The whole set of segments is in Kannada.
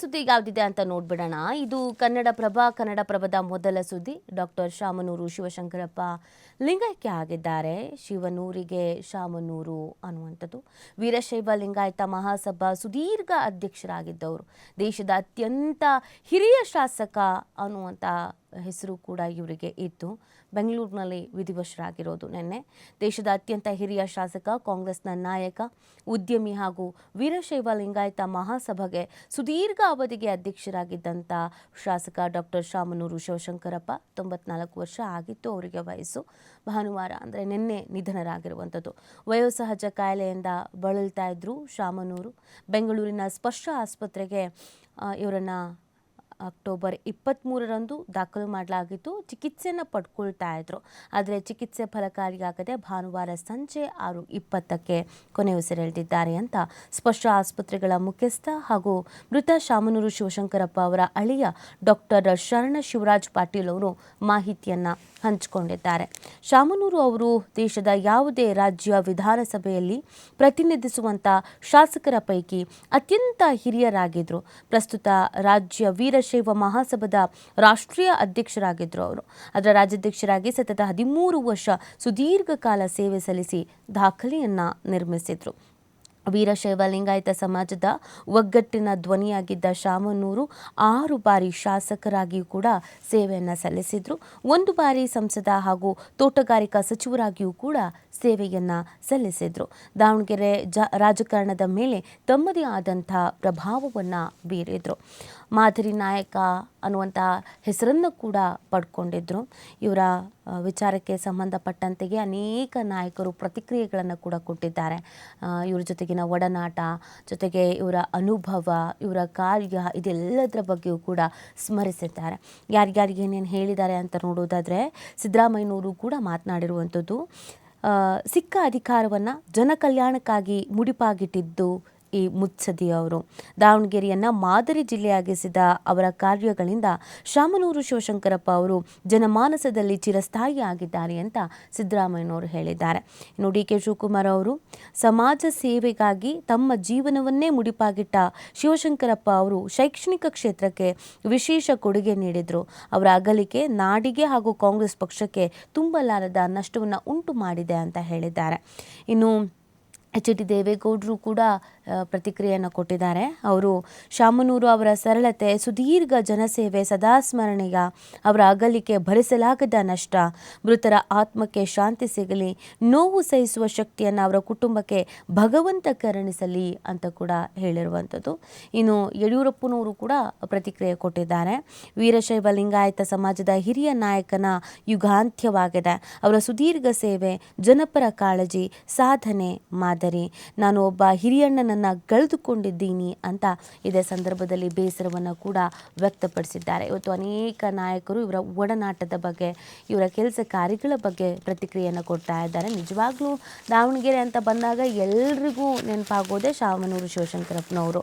ಸುದ್ದಿ ಯಾವ್ದಿದೆ ಅಂತ ನೋಡ್ಬಿಡೋಣ. ಇದು ಕನ್ನಡ ಪ್ರಭಾ, ಕನ್ನಡ ಪ್ರಭದ ಮೊದಲ ಸುದ್ದಿ. ಡಾಕ್ಟರ್ ಶಾಮನೂರು ಶಿವಶಂಕರಪ್ಪ ಲಿಂಗೈಕ್ಯ ಆಗಿದ್ದಾರೆ. ಶಿವನೂರಿಗೆ ಶಾಮನೂರು ಅನ್ನುವಂಥದ್ದು. ವೀರಶೈವ ಲಿಂಗಾಯತ ಮಹಾಸಭಾ ಸುದೀರ್ಘ ಅಧ್ಯಕ್ಷರಾಗಿದ್ದವರು. ದೇಶದ ಅತ್ಯಂತ ಹಿರಿಯ ಶಾಸಕ ಅನ್ನುವಂಥ ಹೆಸರು ಕೂಡ ಇವರಿಗೆ ಇತ್ತು. ಬೆಂಗಳೂರಿನಲ್ಲಿ ವಿಧಿವಶರಾಗಿರೋದು ನಿನ್ನೆ. ದೇಶದ ಅತ್ಯಂತ ಹಿರಿಯ ಶಾಸಕ, ಕಾಂಗ್ರೆಸ್ನ ನಾಯಕ, ಉದ್ಯಮಿ ಹಾಗೂ ವೀರಶೈವ ಲಿಂಗಾಯತ ಮಹಾಸಭೆಗೆ ಸುದೀರ್ಘ ಅವಧಿಗೆ ಅಧ್ಯಕ್ಷರಾಗಿದ್ದಂಥ ಶಾಸಕ ಡಾಕ್ಟರ್ ಶಾಮನೂರು ಶಿವಶಂಕರಪ್ಪ ತೊಂಬತ್ನಾಲ್ಕು ವರ್ಷ ಆಗಿತ್ತು ಅವರಿಗೆ ವಯಸ್ಸು. ಭಾನುವಾರ ಅಂದರೆ ನಿನ್ನೆ ನಿಧನರಾಗಿರುವಂಥದ್ದು. ವಯೋಸಹಜ ಕಾಯಿಲೆಯಿಂದ ಬಳಲ್ತಾ ಇದ್ದರು ಶಾಮನೂರು. ಬೆಂಗಳೂರಿನ ಸ್ಪರ್ಶ ಆಸ್ಪತ್ರೆಗೆ ಇವರನ್ನು ಅಕ್ಟೋಬರ್ ಇಪ್ಪತ್ತ್ಮೂರರಂದು ದಾಖಲು ಮಾಡಲಾಗಿತ್ತು ಚಿಕಿತ್ಸೆಯನ್ನು ಪಡ್ಕೊಳ್ತಾ ಇದ್ರು. ಆದರೆ ಚಿಕಿತ್ಸೆ ಫಲಕಾರಿಯಾಗದೆ ಭಾನುವಾರ ಸಂಜೆ ಆರು ಇಪ್ಪತ್ತಕ್ಕೆ ಕೊನೆಯುಸಿರೆಳೆದಿದ್ದಾರೆ ಅಂತ ಸ್ಪರ್ಶ ಆಸ್ಪತ್ರೆಗಳ ಮುಖ್ಯಸ್ಥ ಹಾಗೂ ಮೃತ ಶಾಮನೂರು ಶಿವಶಂಕರಪ್ಪ ಅವರ ಅಳಿಯ ಡಾಕ್ಟರ್ ಶರಣ ಶಿವರಾಜ್ ಪಾಟೀಲ್ ಅವರು ಮಾಹಿತಿಯನ್ನು ಹಂಚಿಕೊಂಡಿದ್ದಾರೆ. ಶಾಮನೂರು ಅವರು ದೇಶದ ಯಾವುದೇ ರಾಜ್ಯ ವಿಧಾನಸಭೆಯಲ್ಲಿ ಪ್ರತಿನಿಧಿಸುವಂಥ ಶಾಸಕರ ಪೈಕಿ ಅತ್ಯಂತ ಹಿರಿಯರಾಗಿದ್ದರು ಪ್ರಸ್ತುತ ರಾಜ್ಯ ವೀರಶೈವ ಮಹಾಸಭಾದ ರಾಷ್ಟ್ರೀಯ ಅಧ್ಯಕ್ಷರಾಗಿದ್ದರು ಅವರು. ಅದರ ರಾಜ್ಯಾಧ್ಯಕ್ಷರಾಗಿ ಸತತ ಹದಿಮೂರು ವರ್ಷ ಸುದೀರ್ಘ ಕಾಲ ಸೇವೆ ಸಲ್ಲಿಸಿ ದಾಖಲೆಯನ್ನು ನಿರ್ಮಿಸಿದರು. ವೀರಶೈವ ಲಿಂಗಾಯತ ಸಮಾಜದ ಒಗ್ಗಟ್ಟಿನ ಧ್ವನಿಯಾಗಿದ್ದ ಶಾಮನೂರು ಆರು ಬಾರಿ ಶಾಸಕರಾಗಿಯೂ ಕೂಡ ಸೇವೆಯನ್ನು ಸಲ್ಲಿಸಿದರು. ಒಂದು ಬಾರಿ ಸಂಸದ ಹಾಗೂ ತೋಟಗಾರಿಕಾ ಸಚಿವರಾಗಿಯೂ ಕೂಡ ಸೇವೆಯನ್ನು ಸಲ್ಲಿಸಿದರು. ದಾವಣಗೆರೆ ಜ ರಾಜಕಾರಣದ ಮೇಲೆ ತಮ್ಮದೇ ಆದಂಥ ಪ್ರಭಾವವನ್ನು ಬೀರಿದರು. ಮಾದರಿ ನಾಯಕ ಅನ್ನುವಂಥ ಹೆಸರನ್ನು ಕೂಡ ಪಡ್ಕೊಂಡಿದ್ದರು ಇವರ ವಿಚಾರಕ್ಕೆ ಸಂಬಂಧಪಟ್ಟಂತೆಯೇ ಅನೇಕ ನಾಯಕರು ಪ್ರತಿಕ್ರಿಯೆಗಳನ್ನು ಕೂಡ ಕೊಟ್ಟಿದ್ದಾರೆ. ಇವರ ಜೊತೆಗಿನ ಒಡನಾಟ, ಜೊತೆಗೆ ಇವರ ಅನುಭವ, ಇವರ ಕಾರ್ಯ ಇದೆಲ್ಲದರ ಬಗ್ಗೆಯೂ ಕೂಡ ಸ್ಮರಿಸಿದ್ದಾರೆ. ಯಾರ್ಯಾರಿಗೆ ಏನೇನು ಹೇಳಿದ್ದಾರೆ ಅಂತ ನೋಡೋದಾದರೆ ಸಿದ್ದರಾಮಯ್ಯನವರು ಕೂಡ ಮಾತನಾಡಿರುವಂಥದ್ದು ಸಿಕ್ಕ ಅಧಿಕಾರವನ್ನು ಜನಕಲ್ಯಾಣಕ್ಕಾಗಿ ಮುಡಿಪಾಗಿಟ್ಟಿದ್ದು ಈ ಮುತ್ಸದಿ ಅವರು ದಾವಣಗೆರೆಯನ್ನು ಮಾದರಿ ಜಿಲ್ಲೆಯಾಗಿಸಿದ ಅವರ ಕಾರ್ಯಗಳಿಂದ ಶಾಮನೂರು ಶಿವಶಂಕರಪ್ಪ ಅವರು ಜನಮಾನಸದಲ್ಲಿ ಚಿರಸ್ಥಾಯಿಯಾಗಿದ್ದಾರೆ ಅಂತ ಸಿದ್ದರಾಮಯ್ಯನವರು ಹೇಳಿದ್ದಾರೆ. ಇನ್ನು ಡಿ ಕೆ ಶಿವಕುಮಾರ್ ಅವರು, ಸಮಾಜ ಸೇವೆಗಾಗಿ ತಮ್ಮ ಜೀವನವನ್ನೇ ಮುಡಿಪಾಗಿಟ್ಟ ಶಿವಶಂಕರಪ್ಪ ಅವರು ಶೈಕ್ಷಣಿಕ ಕ್ಷೇತ್ರಕ್ಕೆ ವಿಶೇಷ ಕೊಡುಗೆ ನೀಡಿದರು. ಅವರ ಅಗಲಿಕೆ ನಾಡಿಗೆ ಹಾಗೂ ಕಾಂಗ್ರೆಸ್ ಪಕ್ಷಕ್ಕೆ ತುಂಬಲಾರದ ನಷ್ಟವನ್ನು ಉಂಟು ಮಾಡಿದೆ ಅಂತ ಹೇಳಿದ್ದಾರೆ. ಇನ್ನು ಎಚ್ ಡಿ ದೇವೇಗೌಡರು ಕೂಡ ಪ್ರತಿಕ್ರಿಯೆಯನ್ನು ಕೊಟ್ಟಿದ್ದಾರೆ. ಅವರು ಶಾಮನೂರು ಅವರ ಸರಳತೆ, ಸುದೀರ್ಘ ಜನಸೇವೆ ಸದಾ ಸ್ಮರಣೆಯ ಅವರ ಅಗಲಿಕೆ, ಭರಿಸಲಾಗದ ನಷ್ಟ, ಮೃತರ ಆತ್ಮಕ್ಕೆ ಶಾಂತಿ ಸಿಗಲಿ, ನೋವು ಸಹಿಸುವ ಶಕ್ತಿಯನ್ನು ಅವರ ಕುಟುಂಬಕ್ಕೆ ಭಗವಂತ ಕರುಣಿಸಲಿ ಅಂತ ಕೂಡ ಹೇಳಿರುವಂಥದ್ದು. ಇನ್ನು ಯಡಿಯೂರಪ್ಪನವರು ಕೂಡ ಪ್ರತಿಕ್ರಿಯೆ ಕೊಟ್ಟಿದ್ದಾರೆ. ವೀರಶೈವ ಲಿಂಗಾಯತ ಸಮಾಜದ ಹಿರಿಯ ನಾಯಕನ ಯುಗಾಂತ್ಯವಾಗಿದೆ. ಅವರ ಸುದೀರ್ಘ ಸೇವೆ, ಜನಪರ ಕಾಳಜಿ, ಸಾಧನೆ, ಮಾದರಿ. ನಾನು ಒಬ್ಬ ಹಿರಿಯಣ್ಣನನ್ನು ಕಳೆದುಕೊಂಡಿದ್ದೀನಿ ಅಂತ ಇದೇ ಸಂದರ್ಭದಲ್ಲಿ ಬೇಸರವನ್ನು ಕೂಡ ವ್ಯಕ್ತಪಡಿಸಿದ್ದಾರೆ. ಇವತ್ತು ಅನೇಕ ನಾಯಕರು ಇವರ ಒಡನಾಟದ ಬಗ್ಗೆ, ಇವರ ಕೆಲಸ ಕಾರ್ಯಗಳ ಬಗ್ಗೆ ಪ್ರತಿಕ್ರಿಯೆಯನ್ನು ಕೊಡ್ತಾ ಇದ್ದಾರೆ. ನಿಜವಾಗ್ಲೂ ದಾವಣಗೆರೆ ಅಂತ ಬಂದಾಗ ಎಲ್ರಿಗೂ ನೆನಪಾಗೋದೇ ಶಾಮನೂರು ಶಿವಶಂಕರಪ್ಪನವರು.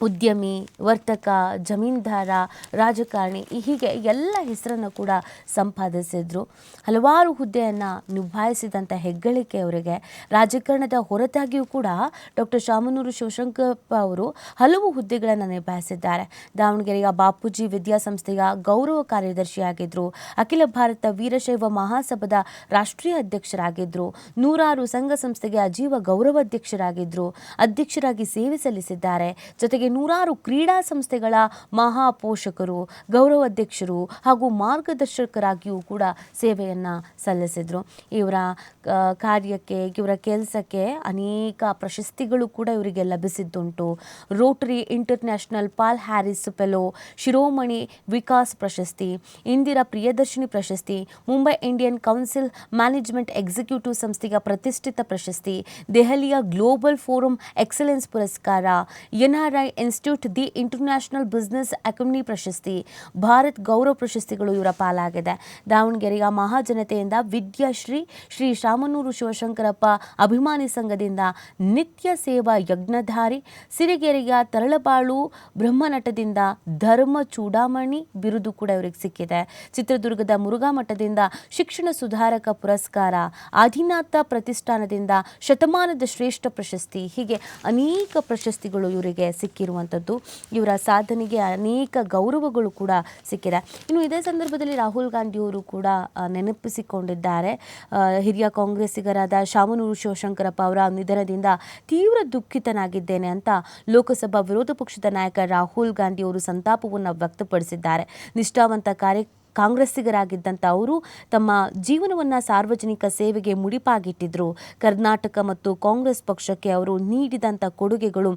ಉದ್ಯಮಿ, ವರ್ತಕ, ಜಮೀನ್ದಾರ, ರಾಜಕಾರಣಿ ಹೀಗೆ ಎಲ್ಲ ಹೆಸರನ್ನು ಕೂಡ ಸಂಪಾದಿಸಿದ್ರು. ಹಲವಾರು ಹುದ್ದೆಯನ್ನು ನಿಭಾಯಿಸಿದಂಥ ಹೆಗ್ಗಳಿಕೆ ಅವರಿಗೆ. ರಾಜಕಾರಣದ ಹೊರತಾಗಿಯೂ ಕೂಡ ಡಾಕ್ಟರ್ ಶಾಮನೂರು ಶಿವಶಂಕರಪ್ಪ ಅವರು ಹಲವು ಹುದ್ದೆಗಳನ್ನು ನಿಭಾಯಿಸಿದ್ದಾರೆ. ದಾವಣಗೆರೆಯ ಬಾಪೂಜಿ ವಿದ್ಯಾಸಂಸ್ಥೆಯ ಗೌರವ ಕಾರ್ಯದರ್ಶಿಯಾಗಿದ್ದರು ಅಖಿಲ ಭಾರತ ವೀರಶೈವ ಮಹಾಸಭಾದ ರಾಷ್ಟ್ರೀಯ ಅಧ್ಯಕ್ಷರಾಗಿದ್ದರು ನೂರಾರು ಸಂಘ ಸಂಸ್ಥೆಗೆ ಅಜೀವ ಗೌರವಾಧ್ಯಕ್ಷರಾಗಿದ್ದರು ಅಧ್ಯಕ್ಷರಾಗಿ ಸೇವೆ ಸಲ್ಲಿಸಿದ್ದಾರೆ. ಜೊತೆಗೆ ನೂರಾರು ಕ್ರೀಡಾ ಸಂಸ್ಥೆಗಳ ಮಹಾಪೋಷಕರು, ಗೌರವಾಧ್ಯಕ್ಷರು ಹಾಗೂ ಮಾರ್ಗದರ್ಶಕರಾಗಿಯೂ ಕೂಡ ಸೇವೆಯನ್ನು ಸಲ್ಲಿಸಿದರು. ಇವರ ಕಾರ್ಯಕ್ಕೆ, ಇವರ ಕೆಲಸಕ್ಕೆ ಅನೇಕ ಪ್ರಶಸ್ತಿಗಳು ಕೂಡ ಇವರಿಗೆ ಲಭಿಸಿದ್ದುಂಟು. Rotary international Paul Harris fellow Shiromani Vikas ಪ್ರಶಸ್ತಿ, ಇಂದಿರಾ ಪ್ರಿಯದರ್ಶಿನಿ ಪ್ರಶಸ್ತಿ, Mumbai Indian council management executive ಸಂಸ್ಥೆಯ ಪ್ರತಿಷ್ಠಿತ ಪ್ರಶಸ್ತಿ, ದೆಹಲಿಯ ಗ್ಲೋಬಲ್ ಫೋರಂ ಎಕ್ಸಲೆನ್ಸ್ ಪುರಸ್ಕಾರ, NRI institute the international business academy ಪ್ರಶಸ್ತಿ ಭಾರತ್ ಗೌರವ ಪ್ರಶಸ್ತಿಗಳು ಇವರ ಪಾಲಾಗಿದೆ. ದಾವಣಗೆರೆಯ ಮಹಾಜನತೆಯಿಂದ ವಿದ್ಯಾಶ್ರೀ ಶ್ರೀ ಶಾಮನೂರು ಶಿವಶಂಕರಪ್ಪ ಅಭಿಮಾನಿ ಸಂಘದಿಂದ ನಿತ್ಯ ಸೇವಾ ಯಜ್ಞಧಾರಿ, ಸಿರಿಗೆರೆಯ ತರಳಬಾಳು ಬ್ರಹ್ಮನಟದಿಂದ ಧರ್ಮ ಚೂಡಾಮಣಿ ಬಿರುದು ಕೂಡ ಇವರಿಗೆ ಸಿಕ್ಕಿದೆ. ಚಿತ್ರದುರ್ಗದ ಮುರುಘಾ ಮಠದಿಂದ ಶಿಕ್ಷಣ ಸುಧಾರಕ ಪುರಸ್ಕಾರ, ಆದಿನಾಥ ಪ್ರತಿಷ್ಠಾನದಿಂದ ಶತಮಾನದ ಶ್ರೇಷ್ಠ ಪ್ರಶಸ್ತಿ, ಹೀಗೆ ಅನೇಕ ಪ್ರಶಸ್ತಿಗಳು ಇವರಿಗೆ ಸಿಕ್ಕಿರುವಂಥದ್ದು ಇವರ ಸಾಧನೆಗೆ ಅನೇಕ ಗೌರವಗಳು ಕೂಡ ಸಿಕ್ಕಿದೆ. ಇನ್ನು ಇದೇ ಸಂದರ್ಭದಲ್ಲಿ ರಾಹುಲ್ ಗಾಂಧಿಯವರು ಕೂಡ ನೆನಪಿಸಿಕೊಂಡಿದ್ದಾರೆ. ಹಿರಿಯ ಕಾಂಗ್ರೆಸ್ಸಿಗರಾದ ಶಾಮನೂರು ಶಿವಶಂಕರಪ್ಪ ಅವರ ನಿಧನದಿಂದ ತೀವ್ರ ದುಃಖಿತನಾಗಿದ್ದೇನೆ ಅಂತ ಲೋಕಸಭಾ ವಿರೋಧ ಪಕ್ಷದ ನಾಯಕ ರಾಹುಲ್ ಗಾಂಧಿ ಅವರು ಸಂತಾಪವನ್ನು ವ್ಯಕ್ತಪಡಿಸಿದ್ದಾರೆ. ನಿಷ್ಠಾವಂತ ಕಾರ್ಯ ಕಾಂಗ್ರೆಸ್ಸಿಗರಾಗಿದ್ದಂಥ ಅವರು ತಮ್ಮ ಜೀವನವನ್ನು ಸಾರ್ವಜನಿಕ ಸೇವೆಗೆ ಮುಡಿಪಾಗಿಟ್ಟಿದ್ರು. ಕರ್ನಾಟಕ ಮತ್ತು ಕಾಂಗ್ರೆಸ್ ಪಕ್ಷಕ್ಕೆ ಅವರು ನೀಡಿದಂಥ ಕೊಡುಗೆಗಳು